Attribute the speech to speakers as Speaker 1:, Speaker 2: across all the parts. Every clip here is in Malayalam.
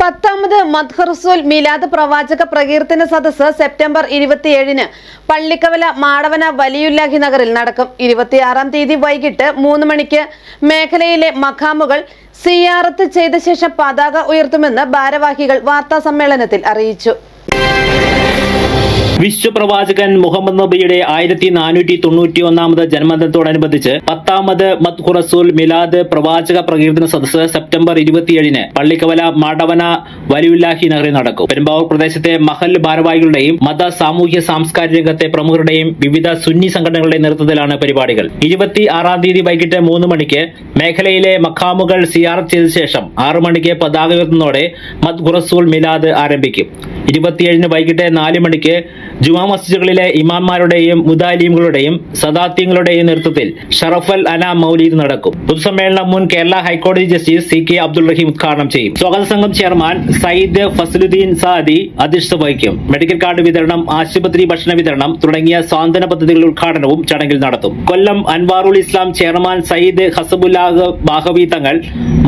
Speaker 1: പത്താമത് മദ്ഹർസുൽ മിലാദ് പ്രവാചക പ്രകീർത്തന സദസ്സ് സെപ്റ്റംബർ ഇരുപത്തിയേഴിന് പള്ളിക്കവല മാടവന വലിയുല്ലാഹി നഗറിൽ നടക്കും. ഇരുപത്തിയാറാം തീയതി വൈകിട്ട് മൂന്ന് മണിക്ക് മേഖലയിലെ മഖാമുകൾ സിയാറത്ത് ചെയ്ത ശേഷം പതാക ഉയർത്തുമെന്ന് ഭാരവാഹികൾ വാർത്താ സമ്മേളനത്തിൽ അറിയിച്ചു.
Speaker 2: വിശ്വപ്രവാചകൻ മുഹമ്മദ് നബിയുടെ ആയിരത്തി നാനൂറ്റി തൊണ്ണൂറ്റി ഒന്നാമത് ജന്മദിനത്തോടനുബന്ധിച്ച് പത്താമത് മത് റസൂൽ മിലാദ് പ്രവാചക പ്രകീർത്തന സദസ്സ് സെപ്റ്റംബർ ഇരുപത്തിയേഴിന് പള്ളിക്കവല മാടവന വലിയുല്ലാഹി നഗറിൽ നടക്കും. പെരുമ്പാവൂർ പ്രദേശത്തെ മഹൽ ഭാരവാഹികളുടെയും മത സാമൂഹ്യ സാംസ്കാരിക രംഗത്തെ പ്രമുഖരുടെയും വിവിധ സുന്നി സംഘടനകളുടെ നേതൃത്വത്തിലാണ് പരിപാടികൾ. ഇരുപത്തി ആറാം തീയതി വൈകിട്ട് മൂന്ന് മണിക്ക് മേഖലയിലെ മഖാമുകൾ സിയാറത്ത് ചെയ്ത ശേഷം ആറു മണിക്ക് പതാക ഉയർത്തുന്നതോടെ മത് ഖുറസൂൽ മിലാദ് ആരംഭിക്കും. ഇരുപത്തിയേഴിന് വൈകിട്ട് നാല് മണിക്ക് ജുമാ മസ്ജിദുകളിലെ ഇമാന്മാരുടെയും മുദാലിമുകളുടെയും സദാത്യങ്ങളുടെയും നേതൃത്വത്തിൽ ഷറഫൽ അന മൗലീദ് നടക്കും. പൊതുസമ്മേളനം മുൻ കേരള ഹൈക്കോടതി justice C K Abdul Rahim ഉദ്ഘാടനം ചെയ്യും. സ്വാഗത സംഘം ചെയർമാൻ സയ്യിദ് ഫസലുദ്ദീൻ സാദി അധ്യക്ഷത വഹിക്കും. മെഡിക്കൽ കാർഡ് വിതരണം ആശുപത്രി ഭക്ഷണ വിതരണം തുടങ്ങിയ സാന്ത്വന പദ്ധതികളുടെ ഉദ്ഘാടനവും ചടങ്ങിൽ നടത്തും. കൊല്ലം അൻവാറുൽ ഇസ്ലാം ചെയർമാൻ സയ്യിദ് ഹസബുല്ലാഹ് ബാഹവി തങ്ങൾ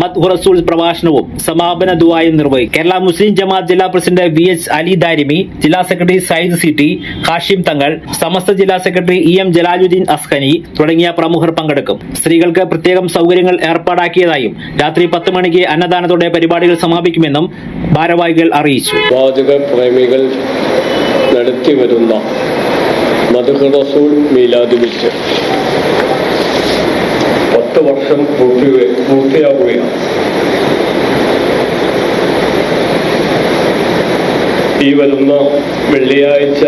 Speaker 2: മത് ഹുറസൂൽ പ്രഭാഷണവും സമാപന ദുവായും നിർവഹിക്കും. കേരള മുസ്ലിം ജമാഅത്ത് ജില്ലാ president V H Ali Darimi ജില്ലാ സെക്രട്ടറി സയ്യിദ് സിറ്റി ഹാഷിം തങ്ങൾ സമസ്ത ജില്ലാ secretary E M Jalaluddin Askani തുടങ്ങിയ പ്രമുഖർ പങ്കെടുക്കും. സ്ത്രീകൾക്ക് പ്രത്യേകം സൗകര്യങ്ങൾ ഏർപ്പാടാക്കിയതായും രാത്രി പത്ത് മണിക്ക് അന്നദാനത്തോടെ പരിപാടികൾ സമാപിക്കുമെന്നും ഭാരവാഹികൾ അറിയിച്ചു.
Speaker 3: പ്രേമികൾ നടത്തി വരുന്ന മധുഹ റസൂൽ മീലാദ് വിറ്റ് പത്ത് വർഷം പൂർത്തി പൂർത്തിയാകുകയാണ് ഈ വരുന്ന വെള്ളിയാഴ്ച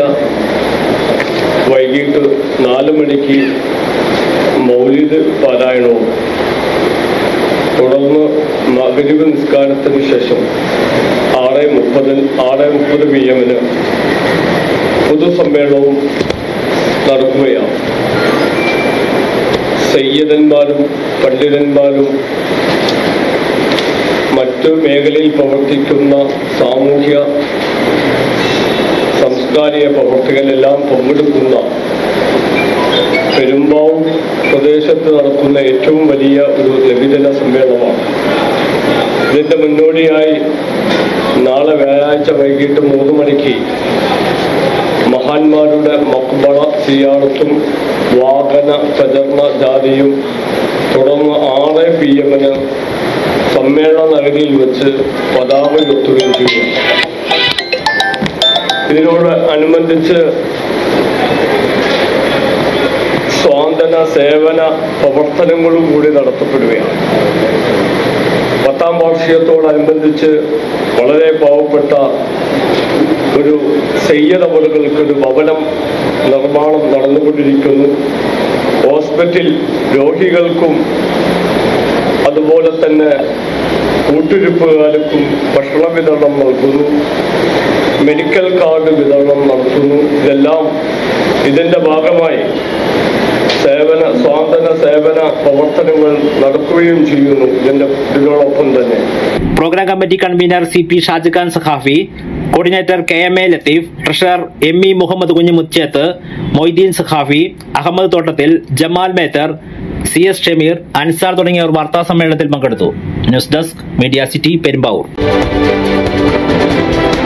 Speaker 3: വൈകിട്ട് നാല് മണിക്ക് മൗലിദ് പാരായണവും തുടർന്ന് മകരീബ് നിസ്കാരത്തിന് ശേഷം ആറ് മുപ്പതിൽ ആറ് മുപ്പത് പി എമ്മിന് പൊതുസമ്മേളനവും നടക്കുകയാണ്. സയ്യദന്മാരും പണ്ഡിതന്മാരും മറ്റു മേഖലയിൽ പ്രവർത്തിക്കുന്ന സാമൂഹ്യ സാംസ്കാരിക പ്രവർത്തകരെല്ലാം പങ്കെടുക്കുന്ന പെരുമ്പാവൂർ പ്രദേശത്ത് നടക്കുന്ന ഏറ്റവും വലിയ ഒരു ലഘുജന സമ്മേളനമാണ്. ഇതിന്റെ മുന്നോടിയായി നാളെ വ്യാഴാഴ്ച വൈകിട്ട് മൂന്ന് മണിക്ക് മഹാന്മാരുടെ മക്ബള സിയാറത്തും വാഹന പ്രചരണ ജാതിയും തുടർന്ന് ആറ് പി എമ്മിന് സമ്മേളന നഗരിയിൽ വെച്ച് പതാക ഉയർത്തുകയും ചെയ്യും ഇതിനോട് സ്വാന്തന സേവന പ്രവർത്തനങ്ങളും കൂടി നടത്തപ്പെടുകയാണ്. പത്താം വാർഷികത്തോടനുബന്ധിച്ച് വളരെ പാവപ്പെട്ട ഒരു സയ്യദവലുകൾക്ക് ഒരു ഭവനം നിർമ്മാണം നടന്നുകൊണ്ടിരിക്കുന്നു. ഹോസ്പിറ്റൽ രോഗികൾക്കും അതുപോലെ തന്നെ കൂട്ടിരിപ്പുകാർക്കും ഭക്ഷണ വിതരണം നൽകുന്നു. മെഡിക്കൽ കാർഡ് വിതരണം നടത്തുന്നു. ഇതെല്ലാം ഇതിന്റെ ഭാഗമായി സേവന സ്വാതന്ത്ര്യ സേവന പ്രവർത്തനങ്ങൾ നടക്കുകയും ചെയ്യുന്നു ഇതിന്റെ ഇതിനോടൊപ്പം തന്നെ.
Speaker 2: Programme committee convener C P Shajahan Saqafi coordinator K M A Latheef treasurer M E Muhammad Kunju Mucheth Moideen Saqafi Ahammad Thottathil Jamal Methar C S Shameer Ansar തുടങ്ങിയവർ വാർത്താ സമ്മേളനത്തിൽ പങ്കെടുത്തു. News desk media city Perumbavoor.